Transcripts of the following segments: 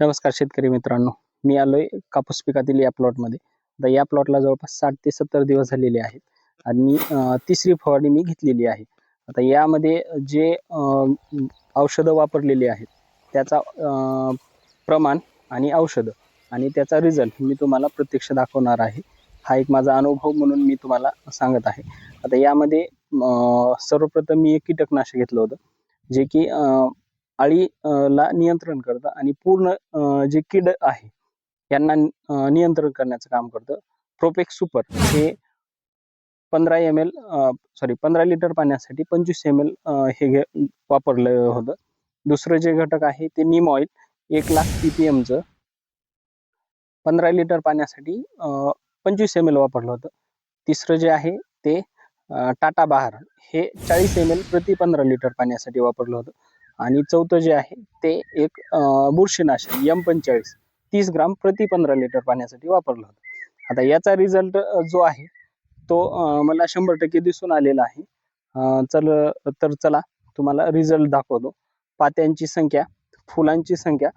नमस्कार शेतकरी मित्रांनो मी आलोय कापूस पिकातील या प्लॉटमध्ये आता या प्लॉटला जवळपास साठ ते सत्तर दिवस झालेले आहेत आणि तिसरी फवारणी मी घेतलेली आहे. आता यामध्ये जे औषधं वापरलेली आहेत त्याचा प्रमाण आणि औषधं आणि त्याचा रिझल्ट मी तुम्हाला प्रत्यक्ष दाखवणार आहे. हा एक माझा अनुभव म्हणून मी तुम्हाला सांगत आहे. आता यामध्ये सर्वप्रथम मी एक कीटकनाशक घेतलं होतं जे की अळी ला नियंत्रण करतं आणि पूर्ण जे कीड आहे यांना नियंत्रण करण्याचं काम करतं. प्रोपेक्स सुपर हे पंधरा एम एल सॉरी पंधरा लिटर पाण्यासाठी पंचवीस एम एल हे घे वापरलं होतं. दुसरं जे घटक आहे ते निम ऑइल एक लाख पी पी एमचं पंधरा लिटर पाण्यासाठी पंचवीस एम एल वापरलं होतं. तिसरं जे आहे ते टाटा बहार हे चाळीस एम एल प्रति पंधरा लिटर पाण्यासाठी वापरलं होतं. आणि चौथं जे आहे ते एक बुरशीनाशक एम पंचेचाळीस. तीस ग्राम प्रति पंधरा लिटर पाण्यासाठी वापरलं होतं. आता याचा रिझल्ट जो आहे तो मला शंभर टक्के दिसून आलेला आहे. चल तर चला तुम्हाला रिझल्ट दाखवतो. पात्यांची संख्या फुलांची संख्या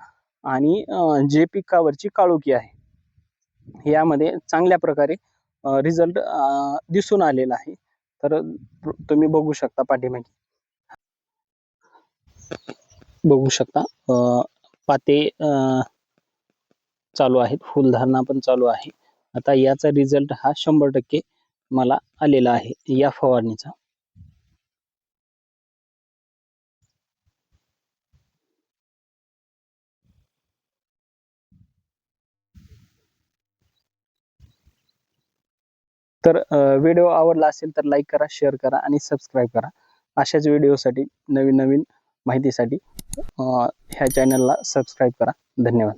आणि जे पिकावरची काळोखी आहे. यामध्ये चांगल्या प्रकारे रिझल्ट दिसून आलेला आहे. तर तुम्ही बघू शकता पाठीमागे. बघू शकता. अं, पाते चालू आहेत. फुलधारणा पण चालू आहे. आता याचा रिझल्ट हा शंभर टक्के मला आलेला आहे. या फवारणीचा. तर व्हिडिओ आवडला असेल तर लाईक करा शेअर करा आणि सबस्क्राईब करा. अशाच व्हिडिओसाठी नवीन नवीन माहितीसाठी ह्या चॅनलला सबस्क्राईब करा. धन्यवाद.